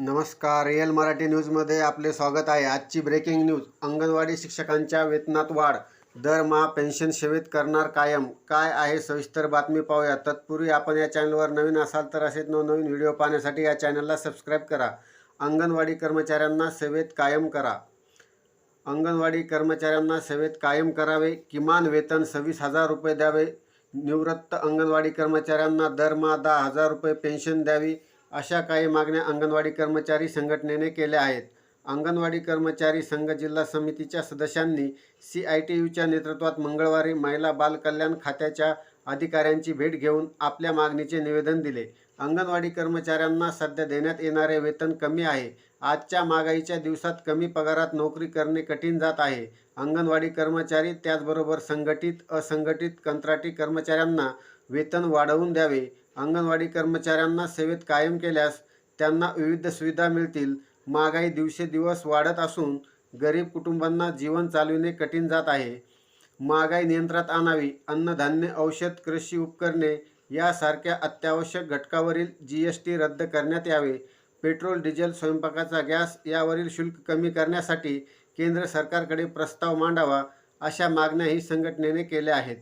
नमस्कार. एल मराठी न्यूजमध्ये आपले स्वागत आहे. आजची ब्रेकिंग न्यूज अंगणवाडी शिक्षकांच्या वेतनात वाढ. दरमहा पेन्शन सेवेत करणार कायम. काय आहे सविस्तर बातमी पाहूया. तत्पूर्वी आपण या चॅनलवर नवीन असाल तर असेच नवनवीन व्हिडिओ पाहण्यासाठी या चॅनलला सबस्क्राईब करा. अंगणवाडी कर्मचाऱ्यांना सेवेत कायम करा. अंगणवाडी कर्मचाऱ्यांना सेवेत कायम करावे. किमान वेतन सव्वीस हजार रुपये द्यावे. निवृत्त अंगणवाडी कर्मचाऱ्यांना दरमहा दहा हजार रुपये पेन्शन द्यावी. अशा काही मागण्या अंगणवाडी कर्मचारी संघटनेने केल्या आहेत. अंगणवाडी कर्मचारी संघ जिल्हा समितीच्या सदस्यांनी सी आय टी यूच्या नेतृत्वात मंगळवारी महिला बालकल्याण खात्याच्या अधिकाऱ्यांची भेट घेऊन आपल्या मागणीचे निवेदन दिले. अंगणवाडी कर्मचाऱ्यांना सध्या देण्यात येणारे वेतन कमी आहे. आजच्या महागाईच्या दिवसात कमी पगारात नोकरी करणे कठीण जात आहे. अंगणवाडी कर्मचारी त्याचबरोबर संघटित असंघटित कंत्राटी कर्मचाऱ्यांना वेतन वाढवून द्यावे. अंगणवाडी कर्मचाऱ्यांना सेवेत कायम केल्यास त्यांना विविध सुविधा मिळतील. महागाई दिवसेदिवस वाढत असून गरीब कुटुंबांना जीवन चालविणे कठीण जात आहे. महागाई नियंत्रणात आणावी अन्नधान्य औषध कृषी उपकरणे यासारख्या अत्यावश्यक घटकावरील जी एस टी रद्द करण्यात यावे. पेट्रोल डिझेल स्वयंपाकाचा गॅस यावरील शुल्क कमी करण्यासाठी केंद्र सरकारकडे प्रस्ताव मांडावा अशा मागण्याही संघटनेने केल्या आहेत.